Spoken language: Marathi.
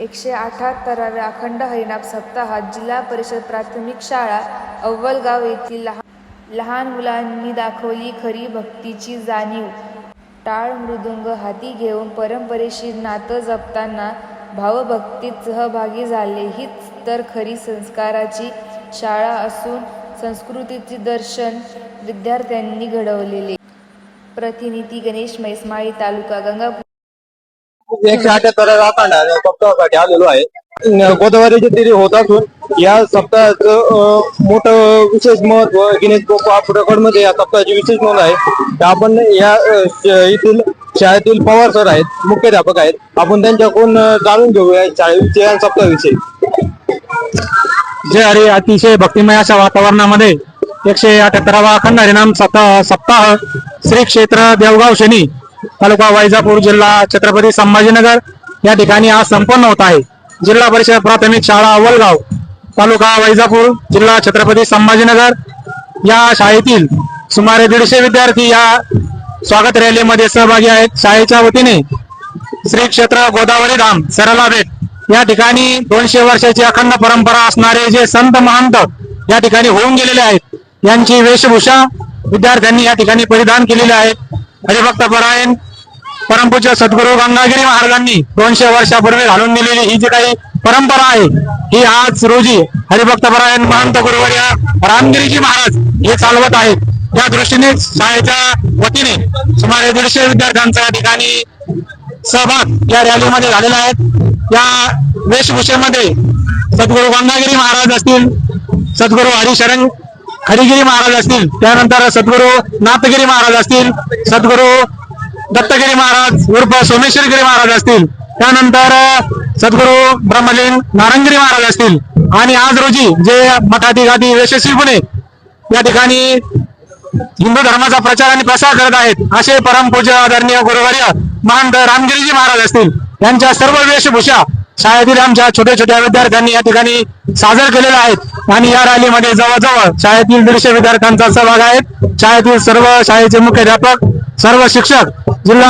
एकशे अठ्याहत्तराव्या अखंड हरिनाम सप्ताहात जिल्हा परिषद प्राथमिक शाळा अव्वलगाव येथील लहान लहान मुलांनी दाखवली खरी भक्तीची जाणीव. टाळ मृदुंग हाती घेऊन परंपरेशी नातं जपताना भावभक्तीत सहभागी झाले. हीच तर खरी संस्काराची शाळा असून संस्कृतीचे दर्शन विद्यार्थ्यांनी घडवलेले. प्रतिनिधी गणेश मैस्माळी तालुका गंगापूर एकशे अठ्याहत्तर अखंड सप्ताहासाठी आलेलो आहे. न- गोदावरीचे तिरी होत असून या सप्ताहाचं मोठं विशेष महत्त्व गिनेश बुक ऑफ रेकॉर्डमध्ये या सप्ताहाची विशेष नोंद आहे. तर आपण या येथील शाळेतील पवार सर आहेत मुख्याध्यापक आहेत. आपण त्यांच्याकडून जाणून घेऊया शाळेविषयी आणि सप्ताहाविषयी. जे अरे अतिशय भक्तिमय अशा वातावरणामध्ये एकशे अठ्याहत्तरावा अखंड हरिनाम सप्ताह सप्ताह श्री क्षेत्र देवगाव शनी. तालुका वैजापूर जिल्हा छत्रपती संभाजीनगर. या ठिकाणी आज संपन्न होत आहे. जिल्हा परिषद प्राथमिक शाळा अव्वलगाव तालुका वैजापूर जिल्हा छत्रपती संभाजीनगर. या शाळेतील सुमारे दीडशे विद्यार्थी या स्वागत रॅलीमध्ये सहभागी आहेत. शाळेच्या वतीने श्री क्षेत्र गोदावरी धाम सरला भेट या ठिकाणी दोनशे वर्षाची अखंड परंपरा असणारे जे संत महंत या ठिकाणी होऊन गेलेले आहेत. यांची वेशभूषा विद्यार्थ्यांनी या ठिकाणी परिधान केलेली आहे. हरिभक्त परायण परमपूज्य सद्गुरू गंगागिरी महाराजांनी दोनशे वर्षापूर्वी घालून दिलेली ही जी काही परंपरा आहे ही आज रोजी हरिभक्त परायण महंत गुरुवर्य रामगिरीजी महाराज हे चालवत आहेत. त्या दृष्टीने शाळेच्या वतीने सुमारे दीडशे विद्यार्थ्यांचा या ठिकाणी सहभाग या रॅलीमध्ये झालेला आहे. या वेशभूषेमध्ये सद्गुरू गंगागिरी महाराज असतील सद्गुरू हरिशरण हरिगिरी महाराज असतील त्यानंतर सद्गुरू नाथगिरी महाराज असतील सद्गुरू दत्तगिरी महाराज उर्फ सोमेश्वरगिरी महाराज असतील त्यानंतर सद्गुरू ब्रह्मलिंग नारंगिरी महाराज असतील. आणि आज रोजी जे मठाधिगाधी यशस्वीपणे या ठिकाणी हिंदू धर्माचा प्रचार आणि प्रसार करत आहेत असे परमपूज्य आदरणीय गुरुवर्य महंत रामगिरीजी महाराज असतील. यांच्या सर्व वेशभूषा शाळेतील आमच्या छोट्या छोट्या विद्यार्थ्यांनी या ठिकाणी सादर केलेल्या आहेत. आणि या रॅलीमध्ये जवळजवळ शाळेतील दीडशे विद्यार्थ्यांचा सहभाग आहे. शाळेतील सर्व शाळेचे मुख्याध्यापक सर्व शिक्षक जिल्हा